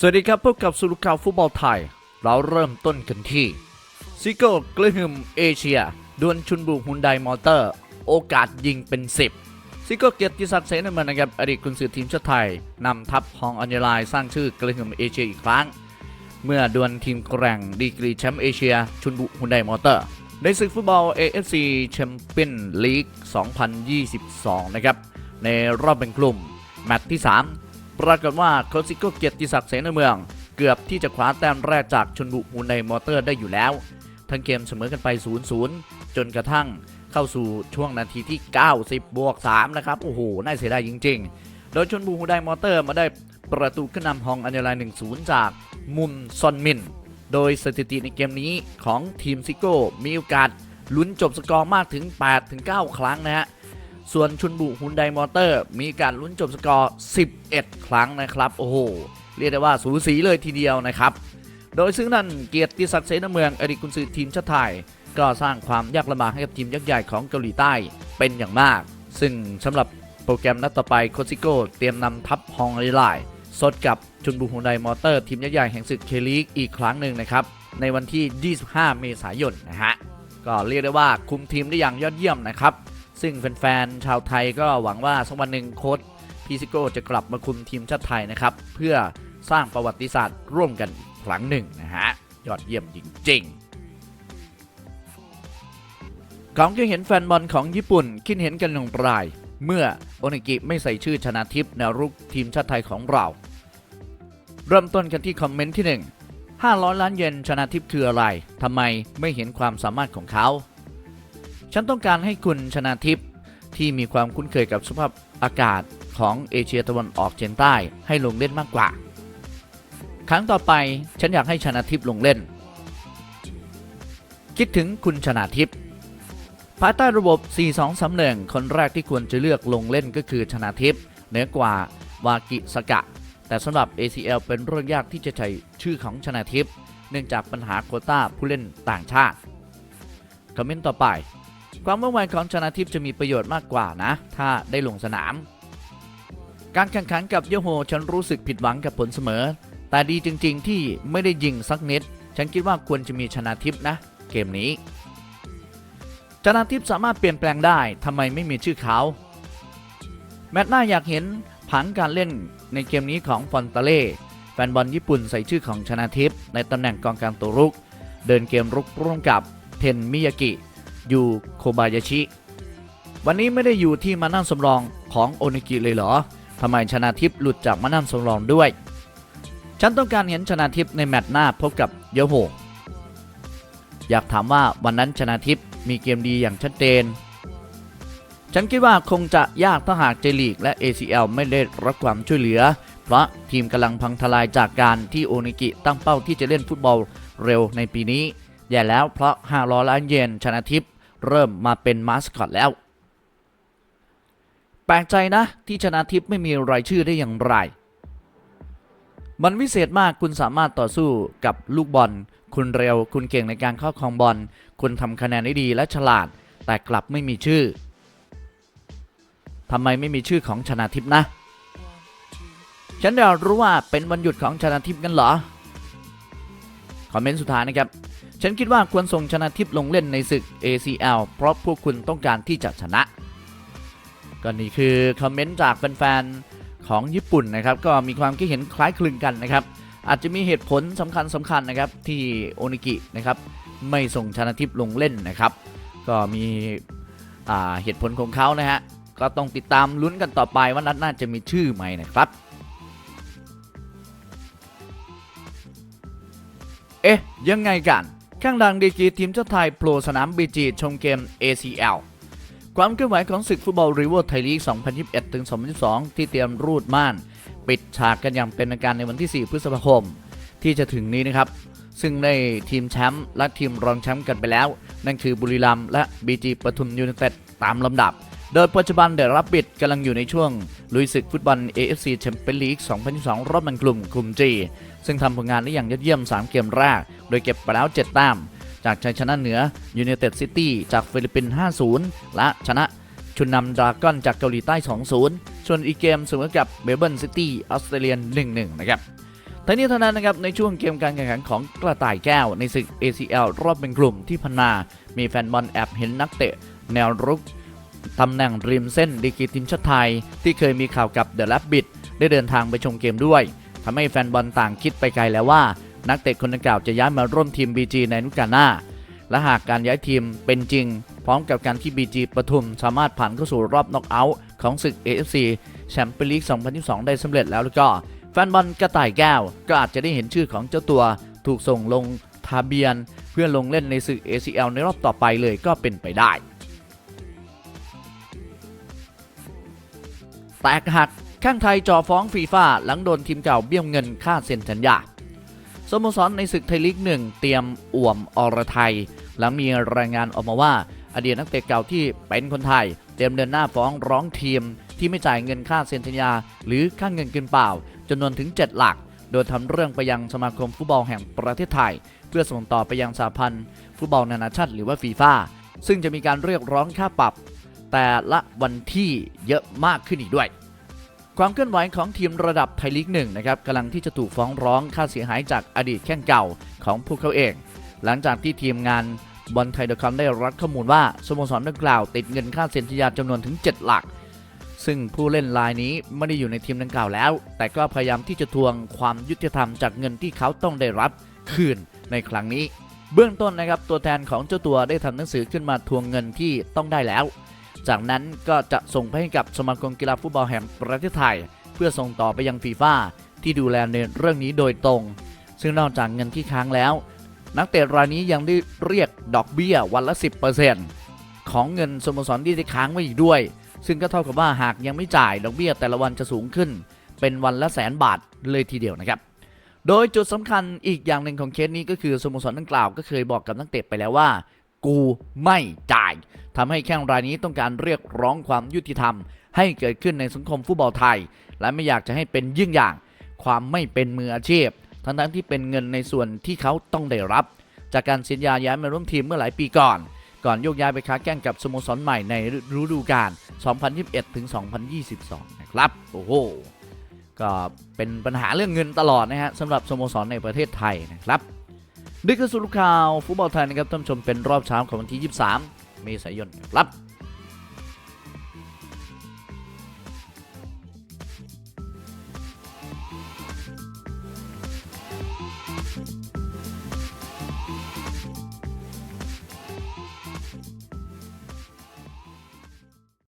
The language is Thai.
สวัสดีครับพบกับสุรุข่าวฟุตบอลไทย เราเริ่มต้นกันที่ซิโก้กระหึมเอเชียดวลชุนบุฮุนไดมอเตอร์ โอกาสยิงเป็น 10 ซิโก้เกียรติศักดิ์เสนาเมืองนะครับอดีตกุนซือทีมชาติไทยนำทัพฮองอัญญาลายสร้างชื่อกระหึมเอเชียอีกครั้ง เมื่อดวลทีมแกร่งดีกรีแชมป์เอเชีย ชุนบุฮุนไดมอเตอร์ ในศึกฟุตบอล AFC แชมเปี้ยนลีก 2022 นะครับในรอบเป็นกลุ่มแมตช์ที่ 3 ปรากฏว่าโคซิโก้เกียรติศักดิ์เสนาเมือง เกือบที่จะคว้าแต้มแรกจากชนบุฮุนไดมอเตอร์ได้อยู่แล้ว ทั้งเกมเสมอกันไป 0-0 จนกระทั่งเข้าสู่ช่วงนาทีที่ 90 บวก 3 นะครับ โอ้โห น่าเสียดายจริง ๆ โดยชนบุฮุนไดมอเตอร์มาได้ประตูขึ้นนำฮองอัญญาลาย1-0 จากมุมซอนมิน โดยสถิติในเกมนี้ของทีมซิโก้มีโอกาสลุ้นจบสกอร์มากถึง 8-9 ครั้งนะฮะ ส่วนชุนบุฮุนไดมอเตอร์ มีการลุ้นจบสกอร์ 11 ครั้งนะครับ โอ้โห เรียกได้ว่าสูสีเลยทีเดียวนะครับ โดยซึ่งนั่นเกียรติศักดิ์เสนาเมืองอดีตกุนซือทีมชาติไทย ก็สร้างความยากลำบากให้กับทีมยักษ์ใหญ่ของเกาหลีใต้เป็นอย่างมาก ซึ่งสำหรับโปรแกรมนัดต่อไปโคซิโก้เตรียมนำทัพฮองไอไลสดกับชุนบุฮุนไดมอเตอร์ทีมยักษ์ใหญ่แห่งศึกเคลีกอีกครั้งหนึ่งนะครับในวันที่ 25 เมษายนนะฮะก็เรียกได้ว่าคุมทีมได้อย่างยอดเยี่ยมนะครับ ซึ่งแฟนๆ ชาวไทยก็หวังว่าสักวันหนึ่งโค้ชพีซิโก้จะกลับมาคุมทีมชาติไทยนะครับ เพื่อสร้างประวัติศาสตร์ร่วมกันอีกครั้งหนึ่งนะฮะ ยอดเยี่ยมจริงๆของที่เห็นแฟนบอลของญี่ปุ่นคิดเห็นกันอย่างไรเมื่อโอนิกิไม่ใส่ชื่อชนะทิพย์แนวรุกทีมชาติไทยของเรา เริ่มต้นกันที่คอมเมนต์ที่ 1 500 ล้านเยนชนะทิพย์คืออะไรทำไมไม่เห็นความสามารถของเขา ฉันต้องการให้คุณชนะทิพย์ที่มีความคุ้นเคยกับสภาพอากาศของเอเชียตะวันออกเฉียงใต้ให้ลงเล่นมากกว่า ครั้งต่อไปฉันอยากให้ชนะทิพย์ลงเล่น คิดถึงคุณชนะทิพย์ภายใต้ระบบ 4-2-3-1 คนแรกที่ควรจะเลือกลงเล่นก็คือชนะทิพย์เหนือกว่าวากิสกะ แต่สำหรับ ACL เป็นเรื่องยากที่จะใช้ชื่อของชนะทิพย์เนื่องจากปัญหาโควต้าผู้เล่นต่างชาติ คอมเมนต์ต่อไป ความว่องไวของชนะทิพย์จะมีประโยชน์มากกว่านะ ถ้าได้ลงสนาม การแข่งขันกับโยโฮฉันรู้สึกผิดหวังกับผลเสมอ แต่ดีจริง ๆ ที่ไม่ได้ยิงสักนิด ฉันคิดว่าควรจะมีชนะทิพย์นะ เกมนี้ ชนะทิพย์สามารถเปลี่ยนแปลงได้ทำไมไม่มีชื่อเขาแมตช์หน้าอยากเห็นผังการเล่นในเกมนี้ของฟอนตาเล่แฟนบอลญี่ปุ่นใส่ชื่อของชนะทิพย์ในตำแหน่งกองกลางตัวรุก เดินเกมรุกร่วมกับเทนมิยากิ ยูโคบายาชิ วันนี้ไม่ได้อยู่ที่มานั่งสำรองของโอนิกิเลยเหรอทำไมชนะทิพย์หลุดจากมานั่งสำรองด้วย ฉันต้องการเห็นชนะทิพย์ในแมตช์หน้าพบกับเยโฮอยากถามว่าวันนั้นชนะทิพย์มีเกมดีอย่างชัดเจน ฉันคิดว่าคงจะยากถ้าหากเจลีกและ ACL ไม่ได้รับความช่วยเหลือ เพราะทีมกำลังพังทลายจากการที่โอนิกิตั้งเป้าที่จะเล่นฟุตบอลเร็วในปีนี้ แย่แล้วเพราะ500ล้านเยนชนะทิพย์ เริ่มมาเป็นมาสคอตแล้ว แปลกใจนะที่ชนะทิพย์ไม่มีรายชื่อได้อย่างไร มันวิเศษมากคุณสามารถต่อสู้กับลูกบอล คุณเร็ว คุณเก่งในการเข้าครองบอล คุณทำคะแนนได้ดีและฉลาด แต่กลับไม่มีชื่อทำไมไม่มีชื่อของชนะทิพย์นะ ฉันอยากรู้ว่าเป็นวันหยุดของชนะทิพย์กันเหรอ คอมเมนต์สุดท้ายนะครับ ฉันคิดว่าควรส่งชนะทิพย์ลงเล่นในศึก ACL เพราะพวกคุณต้องการที่จะชนะ ก็นี่คือคอมเมนต์จากแฟนๆของญี่ปุ่นนะครับ ก็มีความคิดเห็นคล้ายคลึงกันนะครับ อาจจะมีเหตุผลสำคัญสำคัญนะครับที่โอนิกินะครับไม่ส่งชนะทิพย์ลงเล่นนะครับ ก็มีเหตุผลของเขานะฮะก็ต้องติดตามลุ้นกันต่อไปว่านัดน่าจะมีชื่อไหมนะครับ เอ๊ะยังไงกัน ข้างดังดีกีทีมชาติไทยโผล่สนามบีจีชมเกม ACL ความเคลื่อนไหวของศึกฟุตบอลรีเวอร์ไทยลีก 2021ถึง2022 ที่เตรียมรูดม่าน ปิดฉากกันอย่างเป็นทางการในวันที่ 4 พฤษภาคม ที่จะถึงนี้นะครับ ซึ่งได้ทีมแชมป์และทีมรองแชมป์กันไปแล้ว นั่นคือบุรีรัมย์และบีจีปทุมยูไนเต็ดตามลำดับ โดยปัจจุบันเดอะรับบิดกำลังอยู่ในช่วง ลุยศึกฟุตบอล AFC แชมเปี้ยนลีก2022 รอบแบ่งกลุ่มกลุ่ม G ซึ่งทำผลงานได้อย่างยอดเยี่ยม 3 เกมแรก โดยเก็บไปแล้ว 7 แต้ม จากชัยชนะเหนือยูไนเต็ดซิตี้จากฟิลิปปินส์ 5-0 และชนะชุนนำดราก้อนจากเกาหลีใต้ 2-0 ส่วนอีกเกมเสมอกับเบเบิลซิตี้ออสเตรเลีย 1-1 นะครับทั้งนี้ทั้งนั้นนะครับในช่วงเกมการแข่งขันของกระต่ายแก้วในศึก ACL รอบเป็นกลุ่มที่พันนา มีแฟนบอลแอบเห็นนักเตะ แนวรุก ตำแหน่งริมเส้นดีกีทีมชาติไทย ที่เคยมีข่าวกับเดอะ a บบิ t ได้เดินทางไปชมเกมด้วยทำให้แฟนบอลต่างคิดไปไกลแล้วว่า นักเตะคนดังกล่าวจะย้ายมาร่วมทีม BG ในฤดูกาลหน้า และหากการย้ายทีมเป็นจริง พร้อมกับการที่ BG ปทุมสามารถผ่านเข้าสู่รอบน็อกเอาท์ของศึก AFC แชมเปี้ยนลีก 2022 ได้สำเร็จแล้วแล้วก็ แฟนบอลกระต่ายแก้ว ก็อาจจะได้เห็นชื่อของเจ้าตัว ถูกส่งลงทะเบียน เพื่อลงเล่นในศึก ACL ในรอบต่อไปเลยก็เป็นไปได้ แตกหักข้างไทยจ่อฟ้องฟีฟ่าหลังโดนทีมเก่าเบี้ยวเงินค่าเซ็นสัญญาสโมสรในศึกไทยลีกหนึ่งเตรียมอ่วมอรไทย หลังมีรายงานออกมาว่า อดีตนักเตะเก่าที่เป็นคนไทย เตรียมเดินหน้าฟ้องร้องทีม ที่ไม่จ่ายเงินค่าเซ็นสัญญา หรือค่าเงินกินเปล่าจำนวนถึง 7 หลัก โดยทำเรื่องไปยังสมาคมฟุตบอลแห่งประเทศไทย เพื่อส่งต่อไปยังสหพันธ์ฟุตบอลนานาชาติหรือว่าฟีฟ่าซึ่งจะมีการเรียกร้องค่าปรับ แต่ละวันที่เยอะมากขึ้นอีกด้วย ความเคลื่อนไหวของทีมระดับไทยลีกหนึ่งนะครับกำลังที่จะถูกฟ้องร้องค่าเสียหายจากอดีตแข้งเก่าของพวกเขาเอง หลังจากที่ทีมงานบอลไทยเดอะคอมได้รับข้อมูลว่าสโมสรดังกล่าวติดเงินค่าเซ็นสัญญาจำนวนถึง 7 หลัก ซึ่งผู้เล่นรายนี้ไม่ได้อยู่ในทีมดังกล่าวแล้ว แต่ก็พยายามที่จะทวงความยุติธรรมจากเงินที่เขาต้องได้รับคืนในครั้งนี้ เบื้องต้นนะครับตัวแทนของเจ้าตัวได้ทำหนังสือขึ้นมาทวงเงินที่ต้องได้แล้ว จากนั้นก็จะส่งไปให้กับสมาคมกีฬาฟุตบอลแห่งประเทศไทย เพื่อส่งต่อไปยังฟีฟ่าที่ดูแลในเรื่องนี้โดยตรง ซึ่งนอกจากเงินที่ค้างแล้ว นักเตะรายนี้ยังได้เรียกดอกเบี้ยวันละ 10%ของเงินสโมสรที่ได้ค้างไว้อีกด้วย ซึ่งก็เท่ากับว่าหากยังไม่จ่ายดอกเบี้ยแต่ละวันจะสูงขึ้น เป็นวันละแสนบาทเลยทีเดียวนะครับโดยจุดสำคัญอีกอย่างหนึ่งของเคสนี้ก็คือสโมสรดังกล่าวก็เคยบอกกับนักเตะไปแล้วว่า กูไม่จ่ายทำให้แข้งรายนี้ต้องการเรียกร้องความยุติธรรม ให้เกิดขึ้นในสังคมฟุตบอลไทย และไม่อยากจะให้เป็นยิ่งอย่าง ความไม่เป็นมืออาชีพ ทั้งทั้งที่เป็นเงินในส่วนที่เขาต้องได้รับ จากการเซ็นยาย้ายมาร่วมทีมเมื่อหลายปีก่อน ก่อนโยกย้ายไปค้าแข่งกับสโมสรใหม่ในฤดูกาล 2021ถึง2022 นะครับ โอ้โห ก็เป็นปัญหาเรื่องเงินตลอดนะฮะสำหรับสโมสรในประเทศไทยนะครับ นี่คือสุรุข่าวฟุตบอลไทยนะครับท่านผู้ชมเป็นรอบเช้าของวันที่ 23 เมษายนครับ